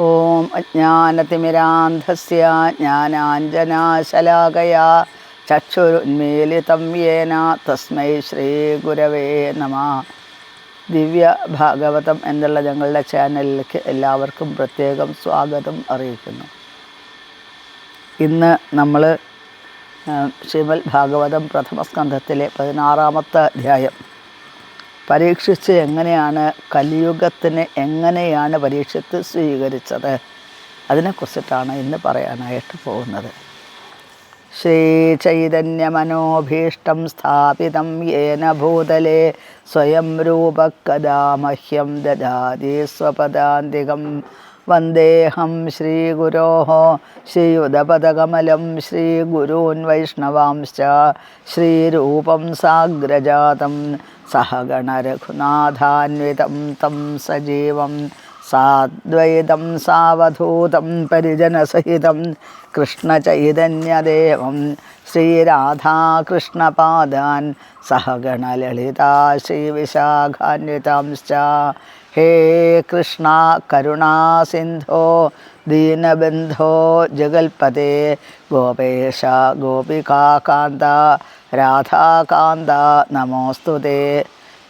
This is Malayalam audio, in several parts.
ഓം അജ്ഞാനതിമിരാന്ധസ്യ ജ്ഞാനാഞ്ജനാശലാകയാ ചക്ഷുരുന്മീലിതം യേന തസ്മൈ ശ്രീഗുരവേ നമ. ദിവ്യ ഭാഗവതം എന്നുള്ള ഞങ്ങളുടെ ചാനലിലേക്ക് എല്ലാവർക്കും പ്രത്യേകം സ്വാഗതം അറിയിക്കുന്നു. ഇന്ന് നമ്മൾ ശ്രീമൽ ഭാഗവതം പ്രഥമസ്കന്ധത്തിലെ പതിനാറാമത്തെ അധ്യായം പരീക്ഷിച്ച് എങ്ങനെയാണ് കലിയുഗത്തിന് എങ്ങനെയാണ് പരീക്ഷത്ത് സ്വീകരിച്ചത്? അതിനെക്കുറിച്ചിട്ടാണ് ഇന്ന് പറയാനായിട്ട് പോകുന്നത്. ശ്രീചൈതന്യമനോഭീഷ്ടം സ്ഥാപിതം യേന ഭൂതലേ സ്വയം രൂപക്കഥാ മഹ്യം ദദാതി സ്വപദാന്തികം वन्देऽहं श्रीगुरोः श्रीयुधपदकमलं श्रीगुरून् सह श्रीरूपं साग्रजातं सजीव तं सवधूत पिजन सहित कृष्ण कृष्णचैतन्यदेवं श्रीराधाकृष्णपादान् सहगणललिता श्रीविशाखान्वितांश्च हे कृष्णा करुणासिन्धो दीनबन्धो जगल्पते गोपेश गोपिकान्ता राधाकान्ता नमोऽस्तु ते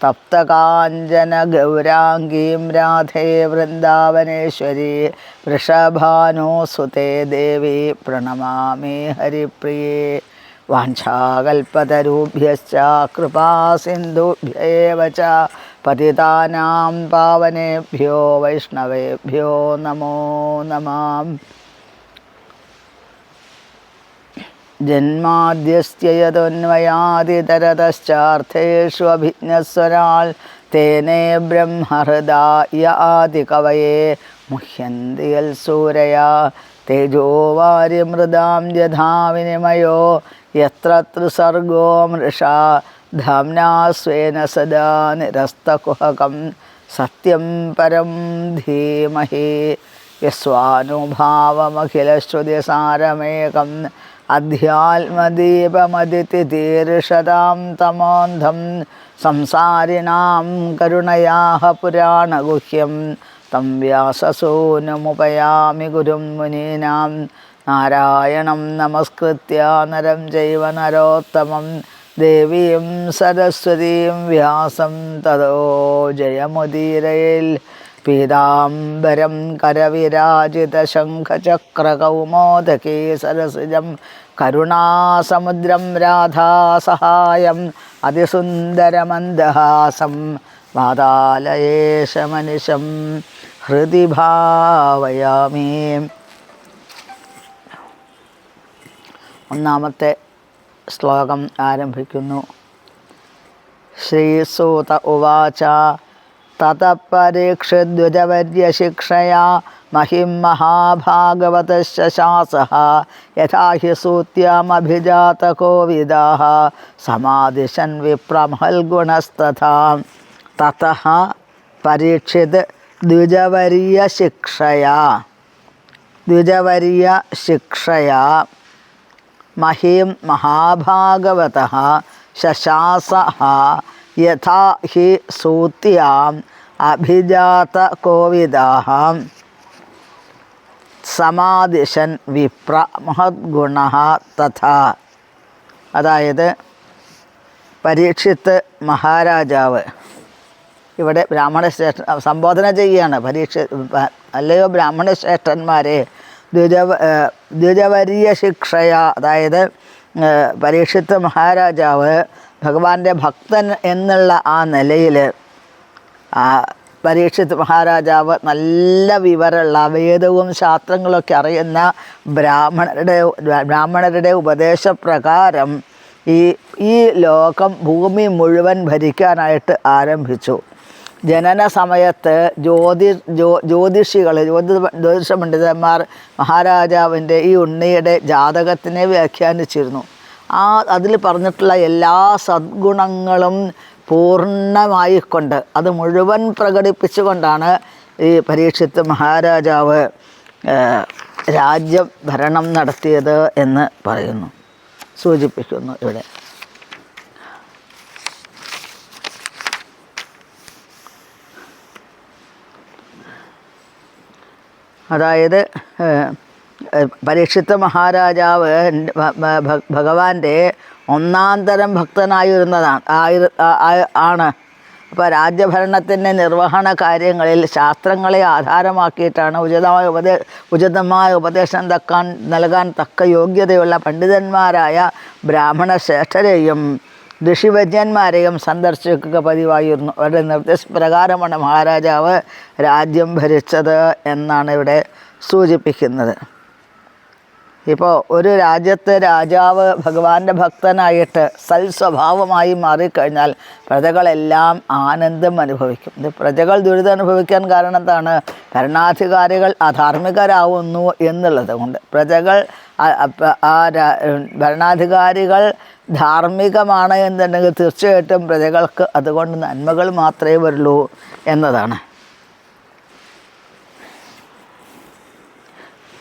തപ്തകാഞ്ചന ഗൗരാംഗീം രാധേ വൃന്ദാവനേശ്വരി വൃഷഭാനോസുതേ ദേവി പ്രണമാമി ഹരിപ്രിയേ. വാഞ്ചാകൽപ്പതരൂഭ്യശ്ച കൃപാസിന്ധുഭ്യേവ ച പതിതാനാം പാവനേഭ്യോ വൈഷ്ണവേഭ്യോ നമോ നമാം. ജന്മാദ്യസ്യതന്വയാദിതരതശ്ചാർത്ഥേഷ്വഭിജ്ഞസ്വരാൾ തേനേ ബ്രഹ്മഹൃദായ ആദികവയെ മുഹ്യന്തിയൽ യൽസൂരയാ തേജോവാര്യമൃതാം യഥാ വിനിമയോ യത്ര ത്രിസർഗോ മൃഷാ ധാംനാ സ്വേന സദാ നിരസ്തകുഹകം സത്യം പരം ധീമഹി യസ്വാനുഭാവമഖിലശ്രുതിസാരമേകം അധ്യാത്മദീപമതിഥിതീർഷതാം തമോന്ധം സംസാരിണാം കരുണയാഹ പുരാണഗുഹ്യം. തം വ്യാസസൂനുമുപയാമി ഗുരും മുനീനാം. നാരായണം നമസ്കൃത്യ നരം ചൈവ നരോത്തമം. ദേവീം സരസ്വതീം വ്യാസം തതോ ജയമുദീരയിൽ പീതാംബരം കരവിരാജിതശംഖചക്രകൗമോദകീ സരസിജം കരുണാസമുദ്രം രാധാസഹായം അതിസുന്ദരമന്ദഹാസം മാതാലയേശമനിശം ഹൃദി ഭാവയാമി. ഒന്നാമത്തെ ശ്ലോകം ആരംഭിക്കുന്നു. ശ്രീസൂത ഉവാച ततपरीक्षध्वजवर्यशिक्षया महिं महिम महाभागवत यथा हि सूत्यामभिजातकोविदाः। समादिशन् तत ततः द्विजवर्यशिक्षया द्विजवर्यशिक्षया महीं महाभागवतः യഥാ ഹി സൂത്യാം അഭിജാത കോവിദാഹം. സമാധിഷൻ വിപ്ര മഹദ്ഗുണ തഥാ. അതായത് പരീക്ഷിത്ത് മഹാരാജാവ്. ഇവിടെ ബ്രാഹ്മണ ശ്രേഷ്ഠ സംബോധന ചെയ്യുകയാണ് പരീക്ഷ അല്ലയോ ബ്രാഹ്മണ ശ്രേഷ്ഠന്മാരെ ദ്വിജവ ദ്വിജവരീയ ശിക്ഷയ അതായത് പരീക്ഷിത്ത് മഹാരാജാവ് ഭഗവാന്റെ ഭക്തൻ എന്നുള്ള ആ നിലയിൽ ആ പരീക്ഷിത് മഹാരാജാവ് നല്ല വിവരമുള്ള വേദവും ശാസ്ത്രങ്ങളൊക്കെ അറിയുന്ന ബ്രാഹ്മണരുടെ ബ്രാഹ്മണരുടെ ഉപദേശപ്രകാരം ഈ ഈ ലോകം ഭൂമി മുഴുവൻ ഭരിക്കാനായിട്ട് ആരംഭിച്ചു. ജനന സമയത്ത് ജ്യോതി ജ്യോ ജ്യോതിഷികൾ ജ്യോതി ജ്യോതിഷ പണ്ഡിതന്മാർ മഹാരാജാവിന്റെ ഈ ഉണ്ണിയുടെ ജാതകത്തിനെ വ്യാഖ്യാനിച്ചിരുന്നു. ആ അതിൽ പറഞ്ഞിട്ടുള്ള എല്ലാ സദ്ഗുണങ്ങളും പൂർണമായിക്കൊണ്ട് അത് മുഴുവൻ പ്രകടിപ്പിച്ചുകൊണ്ടാണ് ഈ പരീക്ഷിത്ത് മഹാരാജാവ് രാജ്യഭരണം നടത്തിയത് എന്ന് പറയുന്നു. സൂചിപ്പിക്കുന്നു ഇവിടെ. അതായത് പരീക്ഷിത്ത മഹാരാജാവ് ഭഗവാന്റെ ഒന്നാം തരം ഭക്തനായിരുന്നതാണ് ആയിര ആണ്. അപ്പോൾ രാജ്യഭരണത്തിന്റെ നിർവഹണ കാര്യങ്ങളിൽ ശാസ്ത്രങ്ങളെ ആധാരമാക്കിയിട്ടാണ് ഉചിതമായ ഉപദേ ഉചിതമായ ഉപദേശം തക്കാൻ നൽകാൻ തക്ക യോഗ്യതയുള്ള പണ്ഡിതന്മാരായ ബ്രാഹ്മണ ശ്രേഷ്ഠരെയും ഋഷിവര്യന്മാരെയും സന്ദർശിക്കുക പതിവായിരുന്നു. അവരുടെ നിർദ്ദേശപ്രകാരമാണ് മഹാരാജാവ് രാജ്യം ഭരിച്ചത് എന്നാണ് ഇവിടെ സൂചിപ്പിക്കുന്നത്. ഇപ്പോൾ ഒരു രാജ്യത്തെ രാജാവ് ഭഗവാന്റെ ഭക്തനായിട്ട് സൽസ്വഭാവമായി മാറിക്കഴിഞ്ഞാൽ പ്രജകളെല്ലാം ആനന്ദം അനുഭവിക്കും. ഇത് പ്രജകൾ ദുരിതം അനുഭവിക്കാൻ കാരണം എന്താണ്? ഭരണാധികാരികൾ അധാർമികരാവുന്നു എന്നുള്ളത് കൊണ്ട്. പ്രജകൾ ആ- ഭരണാധികാരികൾ ധാർമ്മികമാണ് എന്നുണ്ടെങ്കിൽ തീർച്ചയായിട്ടും പ്രജകൾക്ക് അതുകൊണ്ട് നന്മകൾ മാത്രമേ വരുള്ളൂ എന്നതാണ്.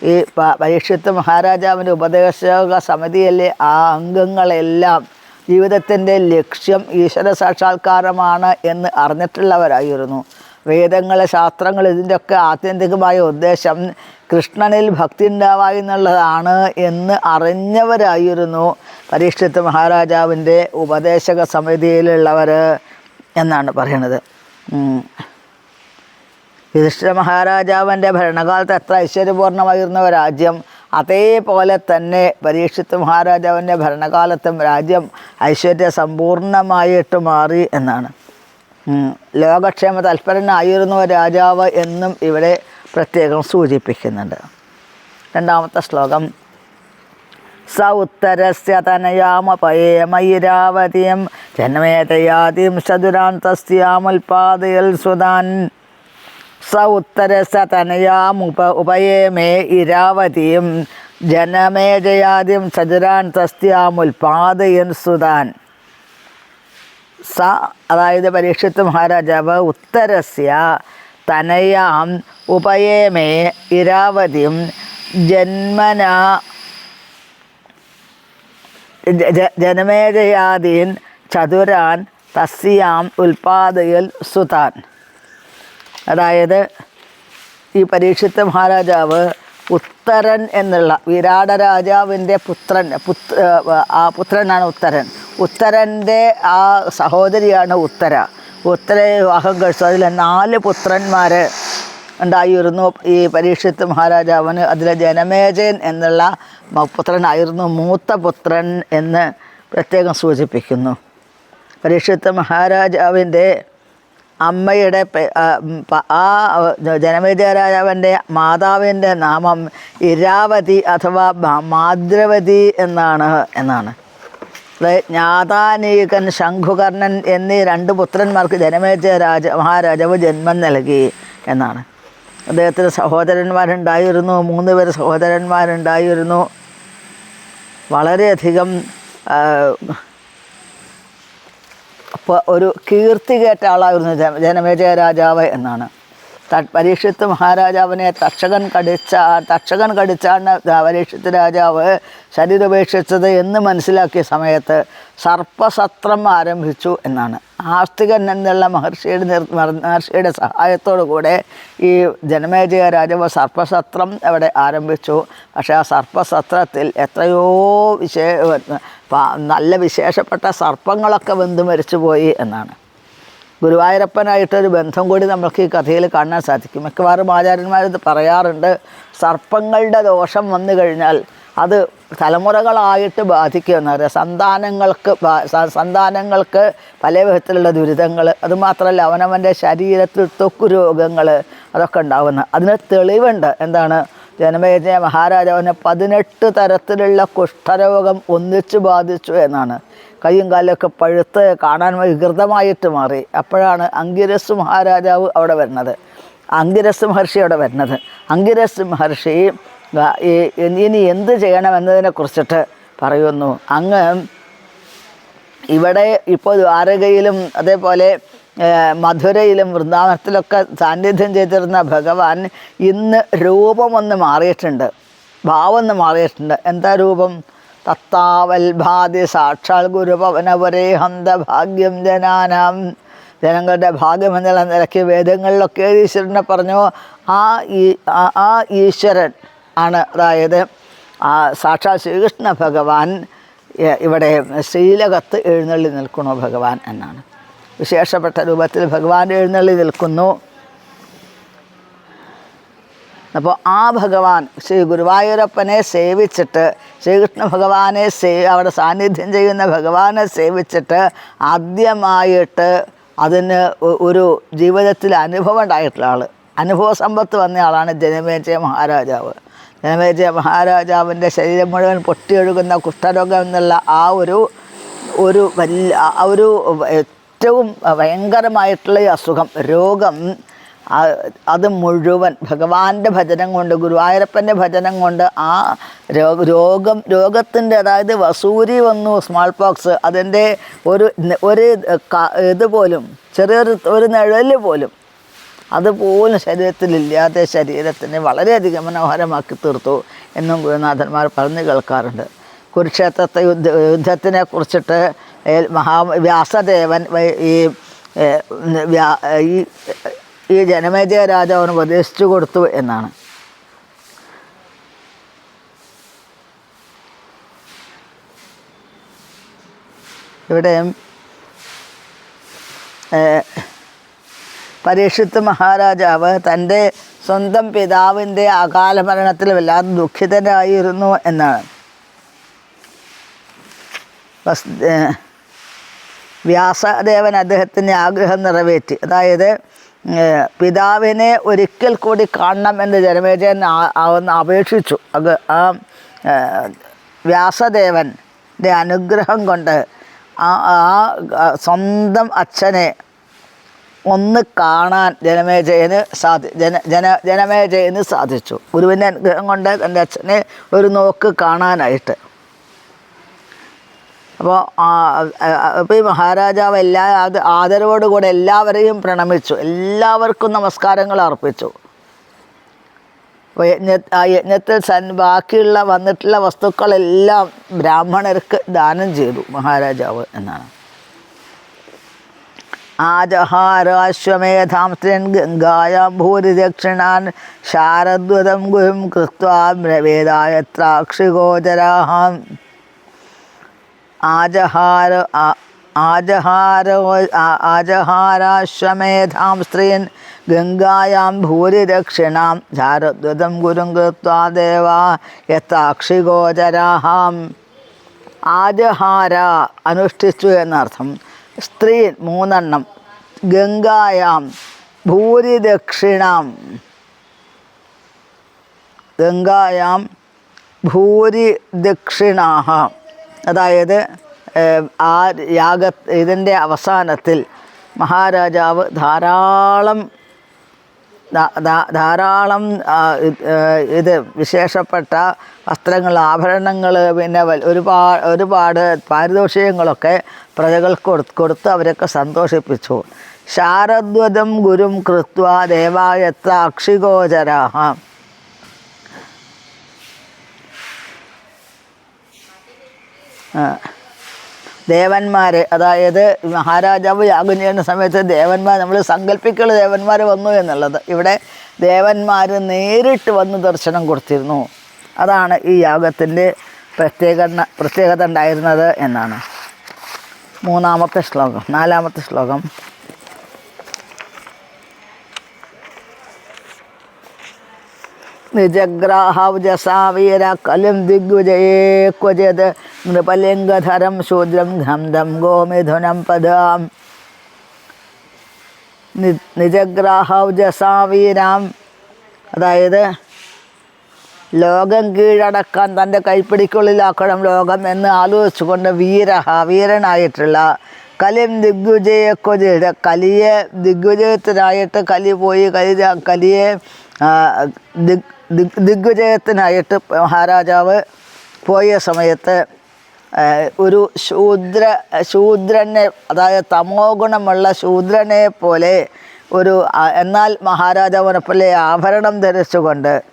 ഈ പരീക്ഷത്ത് മഹാരാജാവിന്റെ ഉപദേശക സമിതിയിലെ ആ അംഗങ്ങളെല്ലാം ജീവിതത്തിന്റെ ലക്ഷ്യം ഈശ്വര സാക്ഷാത്കാരമാണ് എന്ന് അറിഞ്ഞിട്ടുള്ളവരായിരുന്നു വേദങ്ങൾ ശാസ്ത്രങ്ങൾ ഇതിന്റെയൊക്കെ ആത്യന്തികമായ ഉദ്ദേശം കൃഷ്ണനിൽ ഭക്തി ഉണ്ടാവുക എന്നുള്ളതാണ് എന്ന് അറിഞ്ഞവരായിരുന്നു പരീക്ഷത്ത് മഹാരാജാവിന്റെ ഉപദേശക സമിതിയിലുള്ളവർ എന്നാണ് പറയണത്. യുധിഷ്ഠിര മഹാരാജാവിന്റെ ഭരണകാലത്ത് എത്ര ഐശ്വര്യപൂർണമായിരുന്ന രാജ്യം. അതേപോലെ തന്നെ പരീക്ഷിത്ത് മഹാരാജാവിന്റെ ഭരണകാലത്തും രാജ്യം ഐശ്വര്യ സമ്പൂർണമായിട്ട് മാറി എന്നാണ്. ലോകക്ഷേമ തൽപരനായിരുന്നു രാജാവ് എന്നും ഇവിടെ പ്രത്യേകം സൂചിപ്പിക്കുന്നുണ്ട്. രണ്ടാമത്തെ ശ്ലോകം. സ ഉത്തരസ്യ തനയാമപയേമയിരാവതിയും ജന്മേതയാതിം ചതുരാന്തസ്യാമുൽപാദയൽ സുതാൻ സ ഉത്തരസ തനയാമുപ ഉപയേമേ ഇരാവതിയും ജനമേജയാദ്യം ചതുരാൻ തസ്യാമുൽപാദയൻ സുതാൻ. സ അതായത് പരീക്ഷത്ത് മഹാരാജാവ് ഉത്തരസ്യ തനയാം ഉപയേമേ ഇരാവതിയും ജന്മന ജനമേജയാദീൻ ചതുരാൻ തസ്യാം ഉൽപാദയൽ സുതാൻ. അതായത് ഈ പരീക്ഷിത്ത മഹാരാജാവ് ഉത്തരൻ എന്നുള്ള വിരാട രാജാവിന്റെ പുത്രൻ പുത്ര ആ പുത്രനാണ് ഉത്തരൻ. ഉത്തരന്റെ ആ സഹോദരിയാണ് ഉത്തര. ഉത്തരയെ വിവാഹം കഴിച്ചു. അതിലെ നാല് പുത്രന്മാർ ഉണ്ടായിരുന്നു ഈ പരീക്ഷിത്ത് മഹാരാജാവിന്. അതിലെ ജനമേജയൻ എന്നുള്ള പുത്രനായിരുന്നു മൂത്ത പുത്രൻ എന്ന് പ്രത്യേകം സൂചിപ്പിക്കുന്നു. പരീക്ഷിത്ത് മഹാരാജാവിന്റെ അമ്മയുടെ ആ, ജനമേജയ രാജാവിന്റെ മാതാവിന്റെ നാമം ഇരാവതി അഥവാ മാദ്രവതി എന്നാണ് എന്നാണ്. ജ്ഞാതാനീകൻ ശംഖുകർണൻ എന്നീ രണ്ട് പുത്രന്മാർക്ക് ജനമേജയ രാജ മഹാരാജാവ് ജന്മം നൽകി എന്നാണ്. അദ്ദേഹത്തിന് സഹോദരന്മാരുണ്ടായിരുന്നു മൂന്ന് പേര് സഹോദരന്മാരുണ്ടായിരുന്നു. വളരെയധികം അപ്പോൾ ഒരു കീർത്തി കേട്ട ആളായിരുന്നു ജന- ജനമേജയ രാജാവ് എന്നാണ്. പരീക്ഷിത്ത് മഹാരാജാവിനെ തക്ഷകൻ കടിച്ച തക്ഷകൻ കടിച്ചാണ് പരീക്ഷത്ത് രാജാവ് ശരീരം ഉപേക്ഷിച്ചത് എന്ന് മനസ്സിലാക്കിയ സമയത്ത് സർപ്പസത്രം ആരംഭിച്ചു എന്നാണ്. ആസ്തികൻ എന്നുള്ള മഹർഷിയുടെ നിർ മഹർഷിയുടെ സഹായത്തോടു കൂടെ ഈ ജനമേജയ രാജാവ് സർപ്പസത്രം അവിടെ ആരംഭിച്ചു. പക്ഷേ ആ സർപ്പസത്രത്തിൽ എത്രയോ വിശേ നല്ല വിശേഷപ്പെട്ട സർപ്പങ്ങളൊക്കെ വെന്ത് മരിച്ചുപോയി എന്നാണ്. ഗുരുവായൂരപ്പനായിട്ടൊരു ബന്ധം കൂടി നമുക്ക് ഈ കഥയിൽ കാണാൻ സാധിക്കും. മിക്കവാറും ആചാര്യന്മാരത് പറയാറുണ്ട് സർപ്പങ്ങളുടെ ദോഷം വന്നു കഴിഞ്ഞാൽ അത് തലമുറകളായിട്ട് ബാധിക്കുമെന്ന് പറയാം സന്താനങ്ങൾക്ക് സന്താനങ്ങൾക്ക് പല വിധത്തിലുള്ള ദുരിതങ്ങൾ അതുമാത്രമല്ല അവനവന്റെ ശരീരത്തിൽ ത്വക്ക് രോഗങ്ങൾ അതൊക്കെ ഉണ്ടാവുന്ന. അതിന് തെളിവുണ്ട്. എന്താണ്? ജനമേജയ മഹാരാജാവിനെ പതിനെട്ട് തരത്തിലുള്ള കുഷ്ഠരോഗം ഒന്നിച്ചു ബാധിച്ചു എന്നാണ്. കൈയും കാലൊക്കെ പഴുത്ത് കാണാൻ വികൃതമായിട്ട് മാറി. അപ്പോഴാണ് അങ്കിരസ് മഹാരാജാവ് അവിടെ വരുന്നത്. അങ്കിരസ് മഹർഷി അവിടെ വരുന്നത്. അങ്കിരസ് മഹർഷി ഇനി എന്ത് ചെയ്യണമെന്നതിനെ കുറിച്ചിട്ട് പറയുന്നു. അങ്ങ് ഇവിടെ ഇപ്പോൾ ദ്വാരകയിലും അതേപോലെ മധുരയിലും വൃന്ദാവനത്തിലൊക്കെ സാന്നിധ്യം ചെയ്തിരുന്ന ഭഗവാൻ ഇന്ന് രൂപമൊന്ന് മാറിയിട്ടുണ്ട്. ഭാവം ഒന്ന് മാറിയിട്ടുണ്ട്. എന്താ രൂപം? തത്താവൽ ഭാതി സാക്ഷാൽ ഗുരുപവനപരേ ഹന്ത ഭാഗ്യം ജനാനാം. ജനങ്ങളുടെ ഭാഗ്യമെന്നുള്ള നിലയ്ക്ക് വേദങ്ങളിലൊക്കെ ഈശ്വരനെ പറഞ്ഞു ആ ഈ ആ ഈശ്വരൻ ആണ് അതായത് ആ സാക്ഷാൽ ശ്രീകൃഷ്ണ ഭഗവാൻ. ഇവിടെ ശ്രീലകത്ത് എഴുന്നള്ളി നിൽക്കണോ ഭഗവാൻ എന്നാണ്. വിശേഷപ്പെട്ട രൂപത്തിൽ ഭഗവാൻ എഴുന്നള്ളി നിൽക്കുന്നു. അപ്പോൾ ആ ഭഗവാൻ ശ്രീ ഗുരുവായൂരപ്പനെ സേവിച്ചിട്ട് ശ്രീകൃഷ്ണ ഭഗവാനെ സേ അവിടെ സാന്നിധ്യം ചെയ്യുന്ന ഭഗവാനെ സേവിച്ചിട്ട് ആദ്യമായിട്ട് അതിന് ഒരു ജീവിതത്തിൽ അനുഭവം ഉണ്ടായിട്ടുള്ള ആൾ അനുഭവ സമ്പത്ത് വന്ന ആളാണ് ജനമേജയ മഹാരാജാവ്. ജനമേജയ മഹാരാജാവിന്റെ ശരീരം മുഴുവൻ പൊട്ടിയൊഴുകുന്ന കുഷ്ഠരോഗം എന്നുള്ള ആ ഒരു ഒരു വലിയ ആ ഒരു ഏറ്റവും ഭയങ്കരമായിട്ടുള്ള ഈ അസുഖം രോഗം അത് മുഴുവൻ ഭഗവാന്റെ ഭജനം കൊണ്ട് ഗുരുവായൂരപ്പന്റെ ഭജനം കൊണ്ട് ആ രോഗ രോഗം രോഗത്തിന്റെ അതായത് വസൂരി വന്നു സ്മാൾ പോക്സ് അതിന്റെ ഒരു ഒരു ഇതുപോലും ചെറിയൊരു ഒരു നിഴൽ പോലും അതുപോലും ശരീരത്തിലില്ലാതെ ശരീരത്തിനെ വളരെയധികം മനോഹരമാക്കി തീർത്തു എന്നും ഗുരുനാഥന്മാർ പറഞ്ഞു കേൾക്കാറുണ്ട്. കുരുക്ഷേത്രത്തെ യുദ്ധ യുദ്ധത്തിനെ കുറിച്ചിട്ട് മഹാ വ്യാസദേവൻ ഈ ഈ ഈ ജനമേജയ രാജാവിന് ഉപദേശിച്ചു കൊടുത്തു എന്നാണ്. ഇവിടെ പരീക്ഷിത്ത് മഹാരാജാവ് തന്റെ സ്വന്തം പിതാവിന്റെ അകാല മരണത്തിൽ വല്ലാതെ ദുഃഖിതനായിരുന്നു എന്നാണ്. വ്യാസദേവൻ അദ്ദേഹത്തിന്റെ ആഗ്രഹം നിറവേറ്റി. അതായത് പിതാവിനെ ഒരിക്കൽ കൂടി കാണണം എന്ന് ജനമേജയൻ അവന്ന് അപേക്ഷിച്ചു. അത് ആ വ്യാസദേവന്റെ അനുഗ്രഹം കൊണ്ട് ആ ആ സ്വന്തം അച്ഛനെ ഒന്ന് കാണാൻ ജനമേജയന് സാധി ജന ജന ജനമേജയന് സാധിച്ചു. ഗുരുവിന്റെ അനുഗ്രഹം കൊണ്ട് തന്റെ അച്ഛനെ ഒരു നോക്ക് കാണാനായിട്ട്. അപ്പോൾ അപ്പോൾ ഈ മഹാരാജാവ് എല്ലാ ആദരവോടുകൂടെ എല്ലാവരെയും പ്രണമിച്ചു. എല്ലാവർക്കും നമസ്കാരങ്ങൾ അർപ്പിച്ചു. അപ്പോൾ യജ്ഞ ആ യജ്ഞത്തിൽ സൻ ബാക്കിയുള്ള വന്നിട്ടുള്ള വസ്തുക്കളെല്ലാം ബ്രാഹ്മണർക്ക് ദാനം ചെയ്തു മഹാരാജാവ് എന്നാണ്. ആജഹാരാശ്വമേധാംസ്ത്രൻ ഗംഗായാം ഭൂരിദക്ഷിണാൻ ശാരദ്വതം ഗുരും കൃത്വാ വേദായത്രാക്ഷിഗോചരാഹാം ആജഹാര ആജഹാരോ ആജഹാരാശ്വമേധാം സ്ത്രീൻ ഗംഗായാം ഭൂരിദക്ഷിണാം ചാരദ്വതം ഗുരും കൃത്വാ ദേവാ യഥാക്ഷിഗോചരാഹാം. ആജഹാര അനുഷ്ഠിച്ചു എന്നർത്ഥം സ്ത്രീ മൂന്നെണ്ണം ഗംഗായാം ഭൂരിദക്ഷിണാം ഗംഗായാം ഭൂരി ദക്ഷിണാഹ അതായത് ആ യാഗ ഇതിന്റെ അവസാനത്തിൽ മഹാരാജാവ് ധാരാളം ധാരാളം ഇത്, വിശേഷപ്പെട്ട വസ്ത്രങ്ങൾ ആഭരണങ്ങൾ പിന്നെ ഒരുപാട് ഒരുപാട് പാരിതോഷികങ്ങളൊക്കെ പ്രജകൾക്ക് കൊടു കൊടുത്ത് അവരൊക്കെ സന്തോഷിപ്പിച്ചു. ശാരദ്വതം ഗുരും കൃത്വ ദേവായത്ര അക്ഷിഗോചരാഹ ദേവന്മാർ അതായത് മഹാരാജാവ് യാഗം ചെയ്യുന്ന സമയത്ത് ദേവന്മാർ നമ്മൾ സങ്കല്പിക്കുള്ള ദേവന്മാർ വന്നു എന്നുള്ളത്. ഇവിടെ ദേവന്മാർ നേരിട്ട് വന്ന് ദർശനം കൊടുത്തിരുന്നു. അതാണ് ഈ യാഗത്തിന്റെ പ്രത്യേക പ്രത്യേകത ഉണ്ടായിരുന്നത് എന്നാണ്. മൂന്നാമത്തെ ശ്ലോകം നാലാമത്തെ ശ്ലോകം. നിജഗ്രാഹൗജസാവീര കലിം ദിഗ്വിജയേ ക്വചിത് നൃപലിംഗധരം ശൂദ്രം ഘംദം ഗോമിഥുനം പദാം നി- നിജഗ്രാഹൗജസാവീരാം അതായത് ലോകം കീഴടക്കാൻ തന്റെ കൈപ്പിടിക്കുള്ളിലാക്കണം ലോകം എന്ന് ആലോചിച്ചുകൊണ്ട് വീരഹ വീരനായിട്ടുള്ള കലിം ദിഗ്വിജയ കൊതിയുടെ കലിയെ ദിഗ്വിജയത്തിനായിട്ട് കലി പോയി കലി കലിയെ ദിഗ് ദിഗ് ദിഗ്വിജയത്തിനായിട്ട് മഹാരാജാവ് പോയ സമയത്ത് ഒരു ശൂദ്ര ശൂദ്രനെ അതായത് തമോ ഗുണമുള്ള ശൂദ്രനെ പോലെ ഒരു എന്നാൽ മഹാരാജാവിനെ ആഭരണം ധരിച്ചുകൊണ്ട്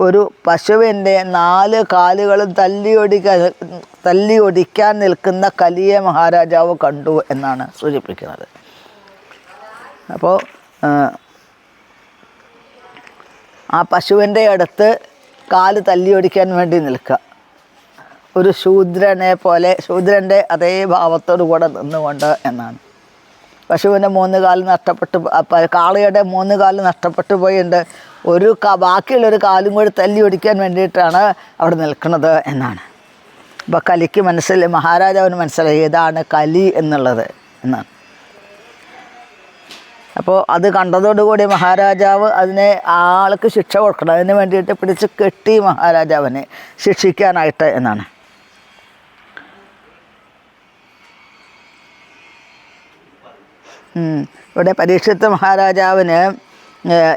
ഒരു പശുവിന്റെ നാല് കാലുകളും തല്ലിയൊടിക്കാൻ തല്ലിയൊടിക്കാൻ നിൽക്കുന്ന കലിയെ മഹാരാജാവ് കണ്ടു എന്നാണ് സൂചിപ്പിക്കുന്നത്. അപ്പോൾ ആ പശുവിന്റെ അടുത്ത് കാൽ തല്ലിയൊടിക്കാൻ വേണ്ടി നിൽക്കുക. ഒരു ശൂദ്രനെ പോലെ ശൂദ്രന്റെ അതേ ഭാവത്തോടു കൂടെ നിന്നുകൊണ്ട് എന്നാണ്. പശുവിന്റെ മൂന്ന് കാൽ നഷ്ടപ്പെട്ടു കാളയുടെ മൂന്ന് കാൽ നഷ്ടപ്പെട്ടു പോയിട്ടുണ്ട് ഒരു ബാക്കിയുള്ളൊരു കാലും കൂടി തല്ലി ഒടിക്കാൻ വേണ്ടിയിട്ടാണ് അവിടെ നിൽക്കുന്നത് എന്നാണ്. അപ്പോൾ കലിക്ക് മനസ്സിലായി മഹാരാജാവിന് മനസ്സിലായി ഇതാണ് കലി എന്നുള്ളത് എന്നാണ്. അപ്പോൾ അത് കണ്ടതോടുകൂടി മഹാരാജാവ് അതിനെ ആൾക്ക് ശിക്ഷ കൊടുക്കണം. അതിന് വേണ്ടിയിട്ട് പിടിച്ച് കെട്ടി മഹാരാജാവിനെ ശിക്ഷിക്കാനായിട്ട് എന്നാണ്. ഇവിടെ പരീക്ഷത്ത് മഹാരാജാവിന്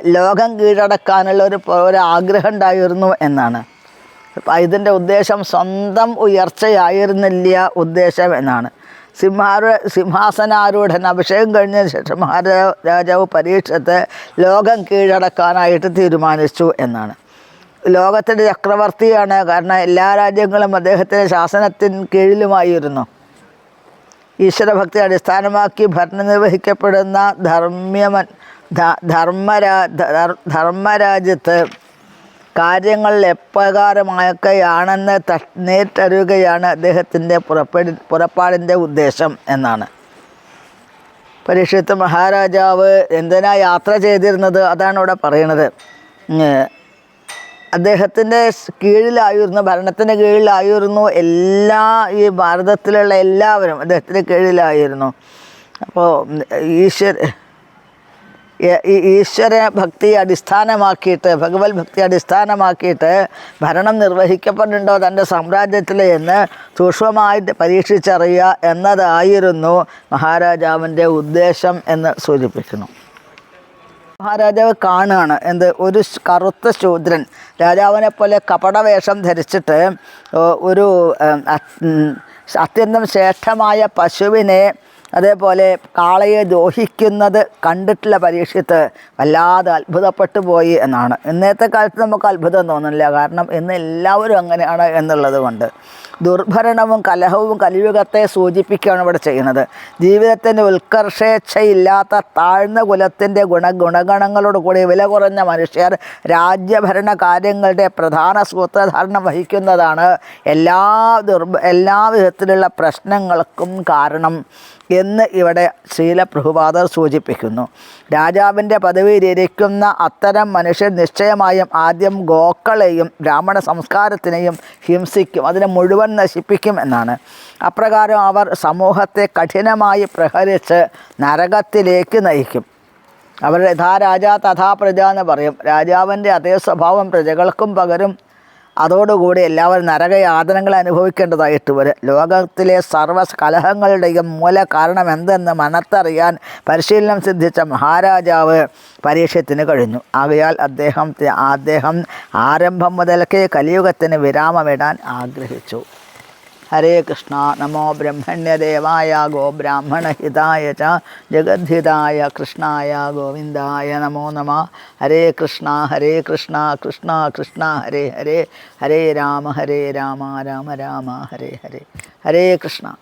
ലോകം കീഴടക്കാനുള്ള ഒരു ഒരാഗ്രഹം ഒരു ആഗ്രഹം ഉണ്ടായിരുന്നു എന്നാണ്. ഇതിന്റെ ഉദ്ദേശം സ്വന്തം ഉയർച്ചയായിരുന്നില്ല ഉദ്ദേശം എന്നാണ്. സിംഹാര സിംഹാസനാരൂഢൻ അഭിഷേകം കഴിഞ്ഞതിന് ശേഷം മഹാരാജാവ് രാജാവ് പരീക്ഷത്ത് ലോകം കീഴടക്കാനായിട്ട് തീരുമാനിച്ചു എന്നാണ്. ലോകത്തിന്റെ ചക്രവർത്തിയാണ് കാരണം എല്ലാ രാജ്യങ്ങളും അദ്ദേഹത്തിന്റെ ശാസനത്തിന് കീഴിലുമായിരുന്നു. ഈശ്വരഭക്തി അടിസ്ഥാനമാക്കി ഭരണം നിർവഹിക്കപ്പെടുന്ന ധർമ്മ്യമൻ ധർമ്മരാജ്യത്ത് കാര്യങ്ങൾ എപ്രകാരമായൊക്കെയാണെന്ന് നേരിട്ടറിയുകയാണ് അദ്ദേഹത്തിന്റെ പുറപ്പെടി പുറപ്പാടിന്റെ ഉദ്ദേശം എന്നാണ്. പരീക്ഷത്ത് മഹാരാജാവ് എന്തിനാ യാത്ര ചെയ്തിരുന്നത്? അതാണ് ഇവിടെ പറയണത്. അദ്ദേഹത്തിന്റെ കീഴിലായിരുന്നു ഭരണത്തിന്റെ കീഴിലായിരുന്നു എല്ലാ ഈ ഭാരതത്തിലുള്ള എല്ലാവരും അദ്ദേഹത്തിന്റെ കീഴിലായിരുന്നു അപ്പോൾ ഈശ്വര ഈശ്വര ഭക്തി അടിസ്ഥാനമാക്കിയിട്ട് ഭഗവത് ഭക്തി അടിസ്ഥാനമാക്കിയിട്ട് ഭരണം നിർവഹിക്കപ്പെടുന്നുണ്ടോ തന്റെ സാമ്രാജ്യത്തിൽ എന്ന് സൂക്ഷ്മമായിട്ട് പരീക്ഷിച്ചറിയുക എന്നതായിരുന്നു മഹാരാജാവിന്റെ ഉദ്ദേശം എന്ന് സൂചിപ്പിക്കുന്നു. മഹാരാജാവ് കാണുകയാണ്. എന്ത്? ഒരു കറുത്ത ശൂദ്രൻ. രാജാവിനെ പോലെ കപടവേഷം ധരിച്ചിട്ട് ഒരു അത്യന്തം ശ്രേഷ്ഠമായ പശുവിനെ അതേപോലെ കാളയെ ദോഹിക്കുന്നത് കണ്ടിട്ടുള്ള പരീക്ഷത്ത് വല്ലാതെ അത്ഭുതപ്പെട്ടു പോയി എന്നാണ്. ഇന്നത്തെ കാലത്ത് നമുക്ക് അത്ഭുതം തോന്നുന്നില്ല. കാരണം ഇന്ന് എല്ലാവരും അങ്ങനെയാണ് എന്നുള്ളത് കൊണ്ട്. ദുർഭരണവും കലഹവും കലിയുഗത്തെ സൂചിപ്പിക്കുകയാണ് ഇവിടെ ചെയ്യുന്നത്. ജീവിതത്തിന്റെ ഉത്കർഷേച്ഛയില്ലാത്ത താഴ്ന്ന കുലത്തിന്റെ ഗുണ ഗുണഗണങ്ങളോട് കൂടി വില കുറഞ്ഞ മനുഷ്യർ രാജ്യഭരണ കാര്യങ്ങളുടെ പ്രധാന സൂത്രധാരണം വഹിക്കുന്നതാണ്. എല്ലാ ദുർബ എല്ലാ വിധത്തിലുള്ള പ്രശ്നങ്ങൾക്കും കാരണം എന്ന് ഇവിടെ ശീലപ്രഭുപാദർ സൂചിപ്പിക്കുന്നു. രാജാവിന്റെ പദവി രക്കുന്ന അത്തരം മനുഷ്യർ നിശ്ചയമായും ആദ്യം ഗോക്കളെയും ബ്രാഹ്മണ സംസ്കാരത്തിനെയും ഹിംസിക്കും അതിനെ മുഴുവൻ നശിപ്പിക്കും എന്നാണ്. അപ്രകാരം അവർ സമൂഹത്തെ കഠിനമായി പ്രഹരിച്ച് നരകത്തിലേക്ക് നയിക്കും. അവരുടെ യഥാ രാജ തഥാ പ്രജ എന്ന് പറയും. രാജാവിന്റെ അതേ സ്വഭാവം പ്രജകൾക്കും പകരും അതോടുകൂടി എല്ലാവരും നരകയാതനങ്ങൾ അനുഭവിക്കേണ്ടതായിട്ട് വരും. ലോകത്തിലെ സർവ കലഹങ്ങളുടെയും മൂല കാരണം എന്തെന്ന് മനത്തറിയാൻ പരിശീലനം സിദ്ധിച്ച മഹാരാജാവ് പരീക്ഷത്തിന് കഴിഞ്ഞു. ആകയാൽ അദ്ദേഹം അദ്ദേഹം ആരംഭം മുതൽക്കേ കലിയുഗത്തിന് വിരാമമിടാൻ ആഗ്രഹിച്ചു. ഹരേ കൃഷ്ണ നമോ ബ്രഹ്മണ്യദേവായ ഗോ ബ്രാഹ്മണഹിതായ ച ജഗദ്ധിതായ കൃഷ്ണായ ഗോവിന്ദായ നമോ നമ ഹരേ കൃഷ്ണ ഹരേ കൃഷ്ണ കൃഷ്ണ കൃഷ്ണ ഹരേ ഹരേ ഹരേ രാമ ഹരേ രാമ രാമ രാമ ഹരേ ഹരേ ഹരേ കൃഷ്ണ